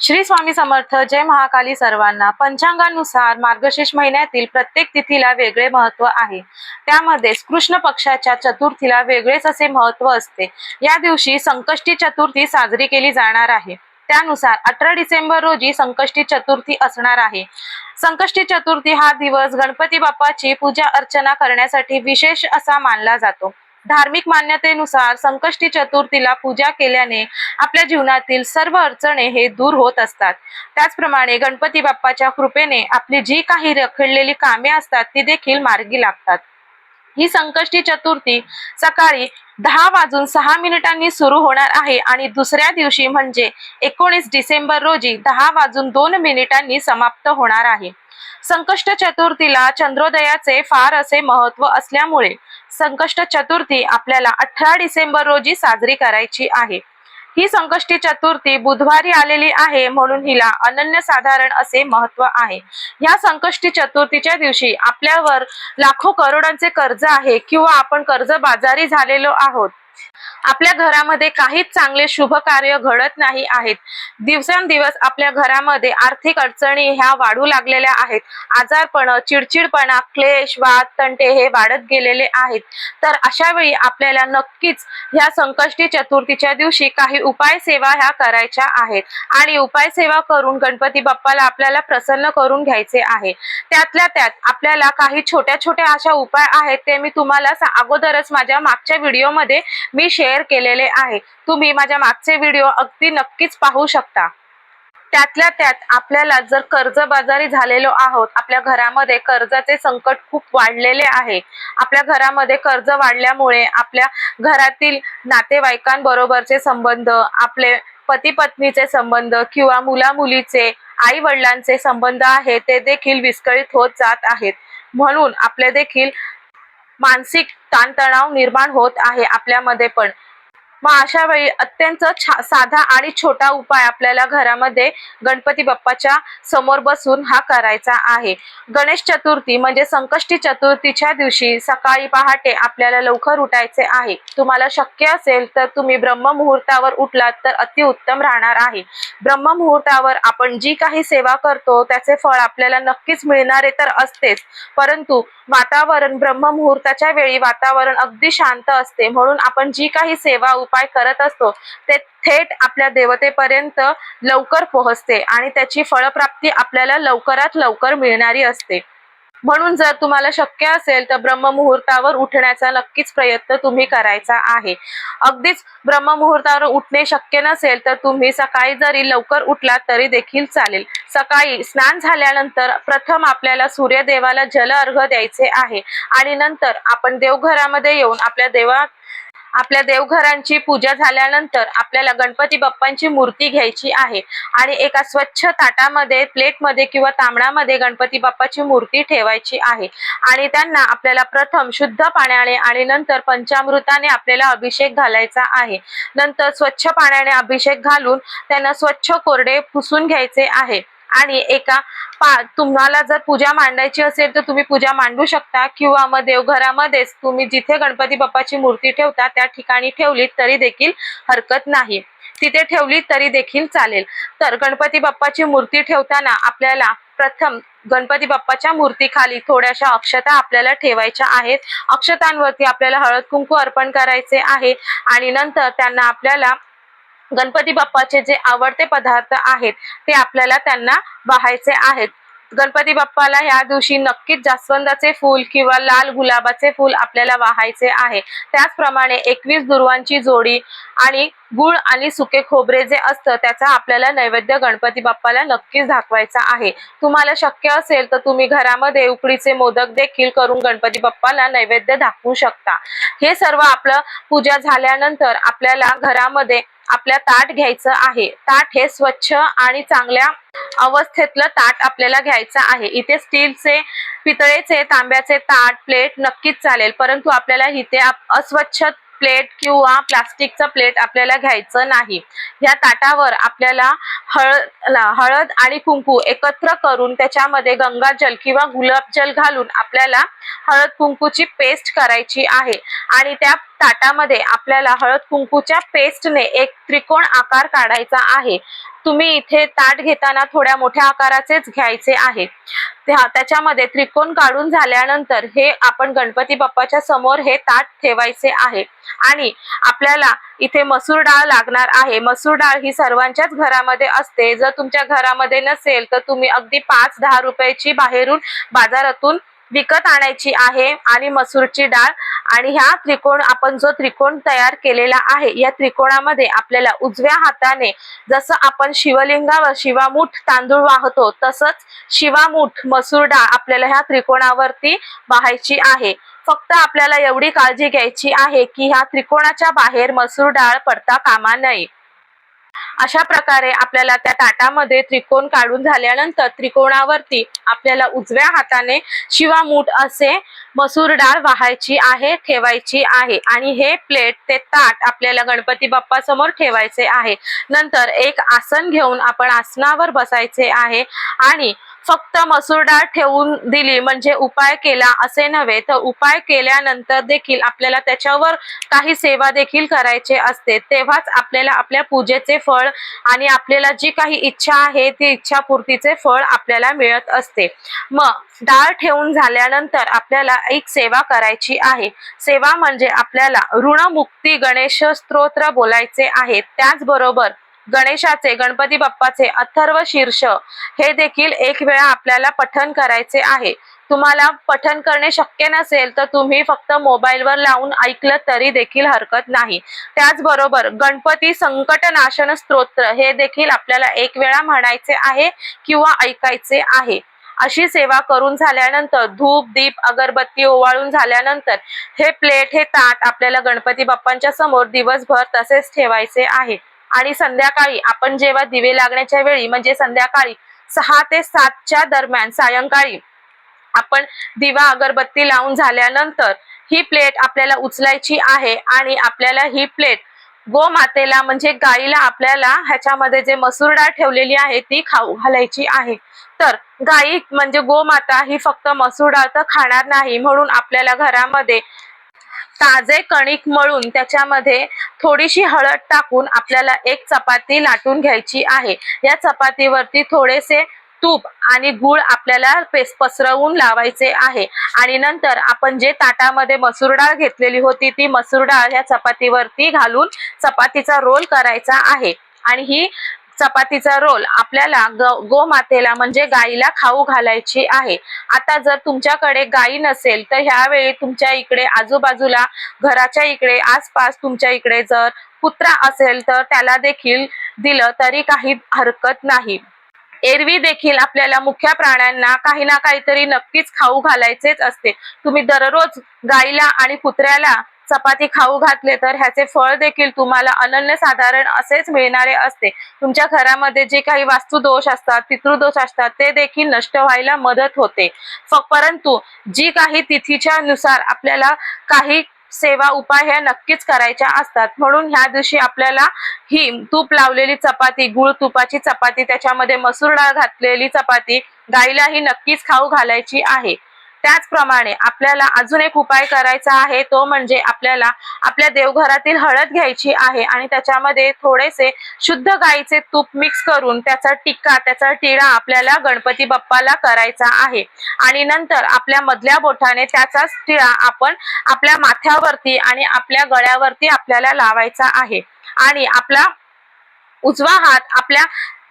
श्री स्वामी समर्थ जय महाकाली सर्वांना. पंचांगानुसार मार्गशीर्ष महिन्यातील प्रत्येक तिथीला वेगळे महत्त्व आहे. त्यामध्येच कृष्ण पक्षाच्या चतुर्थीला वेगळेच असे महत्त्व असते. या दिवशी संकष्टी चतुर्थी साजरी केली जाणार आहे. त्यानुसार अठरा डिसेंबर रोजी संकष्टी चतुर्थी असणार आहे. संकष्टी चतुर्थी हा दिवस गणपती बाप्पाची पूजा अर्चना करण्यासाठी विशेष असा मानला जातो. धार्मिक मान्यतेनुसार संकष्टी चतुर्थीला पूजा केल्याने आपल्या जीवनातील सर्व अडचणे हे दूर होत असतात. त्याचप्रमाणे गणपती बाप्पाच्या कृपेने आपली जी काही रखडलेली कामे असतात ती देखील मार्गी लागतात. ही संकष्टी चतुर्थी सकाळी दहा वाजून सहा मिनिटांनी सुरू होणार आहे आणि दुसऱ्या दिवशी म्हणजे एकोणीस डिसेंबर रोजी दहा वाजून दोन मिनिटांनी समाप्त होणार आहे. संकष्ट चतुर्थीला चंद्रोदयाचे फार असे महत्त्व असल्यामुळे संकष्ट चतुर्थी आपल्याला अठरा डिसेंबर रोजी साजरी करायची आहे. ही संकष्टी चतुर्थी बुधवारी आलेली आहे म्हणून हिला अनन्यसाधारण असे महत्त्व आहे. या संकष्टी चतुर्थीच्या दिवशी आपल्यावर लाखो करोडांचे कर्ज आहे किंवा आपण कर्ज बाजारी झालेलो आहोत. आपल्या घरामध्ये काहीच चांगले शुभ कार्य घडत नाही आहेत. दिवसेंदिवस आपल्या घरामध्ये आर्थिक अडचणी ह्या वाढू लागलेल्या आहेत. आजारपण चिडचिडपणा क्लेश वाद तंटे हे वाढत गेलेले आहेत. तर अशा वेळी आपल्याला नक्कीच ह्या संकष्टी चतुर्थीच्या दिवशी काही उपाय सेवा ह्या करायच्या आहेत. आणि उपाय सेवा करून गणपती बाप्पाला आपल्याला प्रसन्न करून घ्यायचे आहे. त्यातल्या त्यात आपल्याला काही छोट्या छोट्या अशा उपाय आहेत ते मी तुम्हाला अगोदरच माझ्या मागच्या व्हिडिओमध्ये मी शेअर केलेले आहे. तुम्ही माझ्या मागचे व्हिडिओ अगदी नक्कीच पाहू शकता. त्यातल्या त्यात आपल्याला जर कर्जबाजारी झालेलो आहोत आपल्या घरामध्ये कर्जाचे संकट खूप वाढलेले आहे. आपल्या घरामध्ये कर्ज वाढल्यामुळे आपल्या घरातील नातेवाईकांबरोबरचे संबंध आपले पती पत्नीचे संबंध किंवा मुला मुलीचे आई वडिलांचे संबंध आहे ते देखील विस्कळीत होत जात आहेत. म्हणून आपले देखील मानसिक ताणतणाव निर्माण होत आहे आपल्यामध्ये पण. मग अशा वेळी अत्यंत छा- साधा आणि छोटा उपाय आपल्याला घरामध्ये गणपती बाप्पाच्या समोर बसून हा करायचा आहे. गणेश चतुर्थी म्हणजे संकष्टी चतुर्थीच्या दिवशी सकाळी पहाटे आपल्याला लवकर उठायचे आहे. तुम्हाला शक्य असेल तर तुम्ही ब्रह्म मुहूर्तावर उठलात तर अतिउत्तम राहणार आहे. ब्रह्म मुहूर्तावर आपण जी काही सेवा करतो त्याचे फळ आपल्याला नक्कीच मिळणारे तर असतेच. परंतु वातावरण ब्रह्म मुहूर्ताच्या वेळी वातावरण अगदी शांत असते म्हणून आपण जी काही सेवा उपाय करत असतो ते थेट आपल्या देवतेपर्यंत लवकर पोहोचते आणि त्याची फळप्राप्ती आपल्याला लवकरात लवकर मिळणारी असते. म्हणून जर तुम्हाला शक्य असेल तर ब्रह्ममुहूर्तावर उठण्याचा नक्कीच प्रयत्न तुम्ही करायचा आहे. अगदीच ब्रह्ममुहूर्तावर उठणे शक्य नसेल तर तुम्ही सकाळी जरी लवकर उठलात तरी देखील चालेल. सकाळी स्नान झाल्यानंतर प्रथम आपल्याला सूर्यदेवाला जल अर्घ द्यायचे आहे आणि नंतर आपण देवघरामध्ये येऊन आपल्या देवा आपल्या देवघरांची पूजा झाल्यानंतर आपल्याला गणपती बाप्पांची मूर्ती घ्यायची आहे. आणि एका स्वच्छ ताटामध्ये प्लेटमध्ये किंवा तांबडामध्ये गणपती बाप्पाची मूर्ती ठेवायची आहे. आणि त्यांना आपल्याला प्रथम शुद्ध पाण्याने आणि नंतर पंचामृताने आपल्याला अभिषेक घालायचा आहे. नंतर स्वच्छ पाण्याने अभिषेक घालून त्यांना स्वच्छ कोरडे पुसून घ्यायचे आहे. आणि एका पा तुम्हाला जर पूजा मांडायची असेल तर तुम्ही पूजा मांडू शकता किंवा मग देवघरामध्येच तुम्ही जिथे गणपती बाप्पाची मूर्ती ठेवता त्या ठिकाणी ठेवलीत तरी देखील हरकत नाही. तिथे ठेवली तरी देखील चालेल. तर गणपती बाप्पाची मूर्ती ठेवताना आपल्याला प्रथम गणपती बाप्पाच्या मूर्तीखाली थोड्याशा अक्षता आपल्याला ठेवायच्या आहेत. अक्षतांवरती आपल्याला हळद कुंकू अर्पण करायचे आहे आणि नंतर त्यांना आपल्याला गणपती बाप्पाचे जे आवडते पदार्थ आहेत ते आपल्याला त्यांना वाहायचे आहेत. गणपती बाप्पाला ह्या दिवशी नक्कीच जास्वंदाचे फूल किंवा लाल गुलाबाचे फूल आपल्याला वाहायचे आहे. त्याचप्रमाणे एकवीस दुर्वांची जोडी आणि गुळ आणि सुके खोबरे जे असतं त्याचा आपल्याला नैवेद्य गणपती बाप्पाला नक्कीच दाखवायचा आहे. तुम्हाला शक्य असेल तर तुम्ही घरामध्ये उकडीचे मोदक देखील करून गणपती बाप्पाला नैवेद्य दाखवू शकता. हे सर्व आपलं पूजा झाल्यानंतर आपल्याला घरामध्ये आपल्या ताट घ्यायचं आहे. ताट हे स्वच्छ आणि चांगल्या अवस्थेतलं ताट आपल्याला घ्यायचं आहे. इथे स्टीलचे पितळेचे तांब्याचे ताट प्लेट नक्कीच चालेल. परंतु आपल्याला इथे आप- अस्वच्छ प्लेट किंवा प्लास्टिकचं प्लेट आपल्याला घ्यायचं नाही. या ताटावर आपल्याला हळद हळद आणि कुंकू एकत्र करून त्याच्यामध्ये गंगाजल किंवा गुलाबजल घालून आपल्याला हळद कुंकूची पेस्ट करायची आहे. आणि त्या ताटामध्ये आपल्याला हळद कुंकूच्या पेस्टने एक त्रिकोण आकार काढायचा आहे. तुम्ही इथे ताट घेताना थोड्या मोठ्या आकाराचेच घ्यायचे आहे. त्या- त्याच्यामध्ये त्रिकोण काढून झाल्यानंतर हे आपण गणपती बाप्पाच्या समोर हे ताट ठेवायचे आहे. आणि आपल्याला इथे मसूर डाळ लागणार आहे. मसूर डाळ ही सर्वांच्याच घरामध्ये असते. जर तुमच्या घरामध्ये नसेल तर तुम्ही अगदी पाच दहा रुपयाची बाहेरून बाजारातून विकत आणायची आहे आणि मसूरची डाळ. आणि ह्या त्रिकोण आपण जो त्रिकोण तयार केलेला आहे या त्रिकोणामध्ये आपल्याला उजव्या हाताने जसं आपण शिवलिंगावर शिवामूठ तांदूळ वाहतो तसंच शिवामूठ मसूर डाळ आपल्याला ह्या त्रिकोणावरती वाहायची आहे. फक्त आपल्याला एवढी काळजी घ्यायची आहे की ह्या त्रिकोणाच्या बाहेर मसूर डाळ पडता कामा नये. अशा प्रकारे आपल्याला त्या ताटामध्ये त्रिकोण काढून झाल्यानंतर त्रिकोणावरती आपल्याला उजव्या हाताने शिवामूठ असे मसूर डाळ वाहायची आहे ठेवायची आहे. आणि हे प्लेट ते ताट आपल्याला गणपती बाप्पा समोर ठेवायचे आहे. नंतर एक आसन घेऊन आपण आसनावर बसायचे आहे. आणि फक्त मसूर डाळ ठेवून दिली म्हणजे उपाय केला असे नव्हे तर उपाय केल्यानंतर देखील आपल्याला त्याच्यावर काही सेवा देखील करायचे असते. तेव्हाच आपल्याला आपल्या पूजेचे फळ आणि आपल्याला जी काही इच्छा आहे ती इच्छापूर्तीचे फळ आपल्याला मिळत असते. मग डाळ ठेवून झाल्यानंतर आपल्याला एक सेवा करायची आहे. सेवा म्हणजे आपल्याला ऋणमुक्ती गणेश स्तोत्र बोलायचे आहे. त्याचबरोबर गणेशाचे गणपती बाप्पाचे अथर्व शीर्ष हे देखील एक वेळा आपल्याला पठन करायचे आहे. तुम्हाला पठन करणे शक्य नसेल तर तुम्ही फक्त मोबाईलवर लावून ऐकलं तरी देखील हरकत नाही. त्याचबरोबर गणपती संकट नाशन स्तोत्र हे देखील आपल्याला एक वेळा म्हणायचे आहे किंवा ऐकायचे आहे. अशी सेवा करून झाल्यानंतर धूप दीप अगरबत्ती ओवाळून झाल्यानंतर हे प्लेट हे ताट आपल्याला गणपती बाप्पांच्या समोर दिवसभर तसेच ठेवायचे आहे. आणि संध्याकाळी आपण जेव्हा दिवे लागण्याच्या वेळी म्हणजे संध्याकाळी सहा ते सातच्या दरम्यान सायंकाळी आपण दिवा अगरबत्ती लावून झाल्यानंतर ही प्लेट आपल्याला उचलायची आहे आणि आपल्याला ही प्लेट गोमातेला म्हणजे गाईला आपल्याला ह्याच्यामध्ये जे मसूर डाळ ठेवलेली आहे ती खाऊ घालायची आहे. तर गाई म्हणजे गोमाता ही फक्त मसूर डाळ तर खाणार नाही म्हणून आपल्याला घरामध्ये ताजे कणिक मळून त्याच्यामध्ये थोडीशी हळद टाकून आपल्याला एक चपाती लाटून घ्यायची आहे. या चपातीवरती थोडेसे तूप आणि गूळ आपल्याला पसरवून लावायचे आहे. आणि नंतर आपण जे ताटामध्ये मसूर डाळ घेतलेली होती ती मसूर डाळ या चपातीवरती घालून चपातीचा रोल करायचा आहे. आणि ही चपातीचा रोल आपल्याला गोमातेला म्हणजे गाईला खाऊ घालायची आहे. आता जर तुमच्याकडे गाई नसेल तर ह्यावेळी तुमच्या इकडे आजूबाजूला घराच्या इकडे आसपास तुमच्या इकडे जर कुत्रा असेल तर त्याला देखील दिलं तरी काही हरकत नाही. एरवी देखील आपल्याला मुख्य प्राण्यांना काही ना काहीतरी नक्कीच खाऊ घालायचेच असते. तुम्ही दररोज गाईला आणि कुत्र्याला चपाती खाऊ घातले तर ह्याचे फळ देखील तुम्हाला अनन्य साधारण असेच मिळणारे असते. तुमच्या घरामध्ये जे काही वास्तुदोष असतात पितृदोष असतात ते देखील नष्ट व्हायला मदत होते. परंतु जी काही तिथीच्या नुसार आपल्याला काही सेवा उपाय ह्या नक्कीच करायच्या असतात. म्हणून ह्या दिवशी आपल्याला ही तूप लावलेली चपाती गुळ तुपाची चपाती त्याच्यामध्ये मसूर डाळ घातलेली चपाती गाईला ही नक्कीच खाऊ घालायची आहे. त्याचप्रमाणे आपल्याला अजून एक उपाय करायचा आहे तो म्हणजे आपल्याला आपल्या देवघरातील हळद घ्यायची आहे आणि त्याच्यामध्ये थोडेसे शुद्ध गाईचे तूप मिक्स करून त्याचा टिक्का त्याचा टिळा आपल्याला गणपती बाप्पाला करायचा आहे. आणि नंतर आपल्या मधल्या बोटाने त्याचाच टिळा आपण आपल्या माथ्यावरती आणि आपल्या गळ्यावरती आपल्याला लावायचा आहे. आणि आपला उजवा हात आपल्या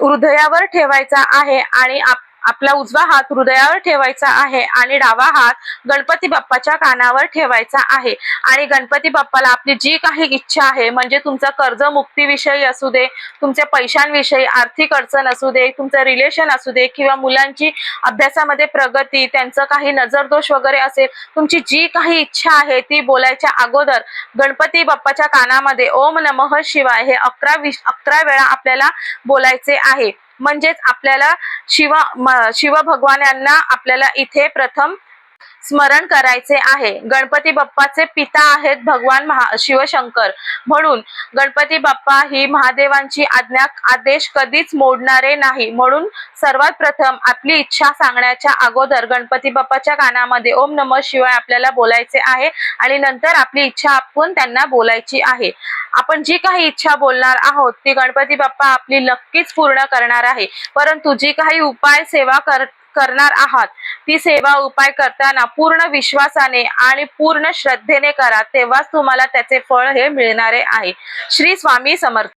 हृदयावर ठेवायचा आहे आणि आप- आपला उजवा हात हृदयावर ठेवायचा आहे आणि डावा हात गणपती बाप्पाच्या कानावर ठेवायचा आहे. आणि गणपती बाप्पाला आपली जी काही इच्छा आहे म्हणजे तुमचा कर्जमुक्तीविषयी असू दे तुमच्या पैशांविषयी आर्थिक अडचण असू दे तुमचं रिलेशन असू दे किंवा मुलांची अभ्यासामध्ये प्रगती त्यांचं काही नजरदोष वगैरे असेल तुमची जी काही इच्छा आहे ती बोलायच्या अगोदर गणपती बाप्पाच्या कानामध्ये ओम नमः शिवाय हे अकरा विश अकरा वेळा आपल्याला बोलायचे आहे. म्हणजेच आपल्याला शिव शिव भगवान यांना आपल्याला इथे प्रथम स्मरण करायचे आहे. गणपती बाप्पाचे पिता आहेत भगवान महा शिवशंकर. म्हणून गणपती बाप्पा ही महादेवांची आज्ञा आदेश कधीच मोडणारे नाही. म्हणून सर्वात प्रथम आपली इच्छा सांगण्याच्या अगोदर गणपती बाप्पाच्या कानामध्ये ओम नम शिवाय आपल्याला बोलायचे आहे आणि नंतर आपली इच्छा आपण त्यांना बोलायची आहे. आपण जी काही इच्छा बोलणार आहोत ती गणपती बाप्पा आपली नक्कीच पूर्ण करणार आहे. परंतु जी काही उपाय सेवा कर करणार आहात. ती सेवा उपाय करताना पूर्ण विश्वासाने आणि पूर्ण श्रद्धेने करा तेव्हाच तुम्हाला त्याचे फळ हे मिळणारे आहे. श्री स्वामी समर्थ